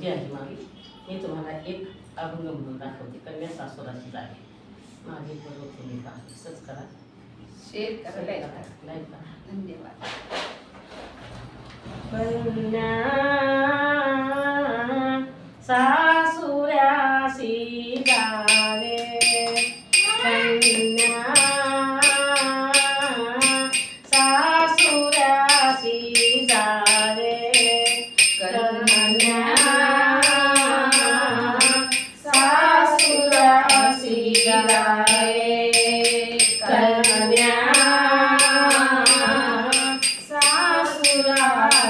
जी आहे मी तुम्हाला एक अभंग म्हणून दाखवते कन्या सासुराची आहे माझी बरोबर असंच करा शेअर करा लाईक करा धन्यवाद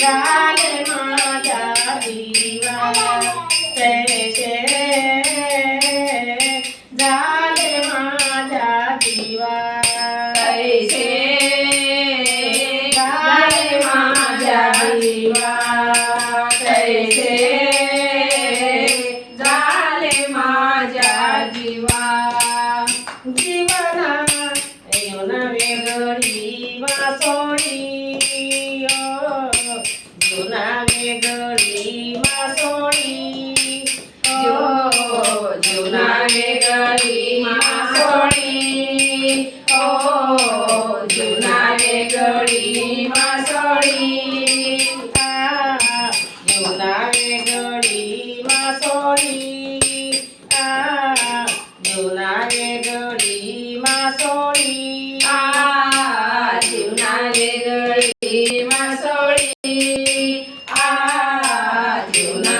ચાલે માતા દીવા જય આવે ગળીમાં સોણી જો જુનાવે ગળીમાં સોણી ઓ જુનાવે ગળી Não.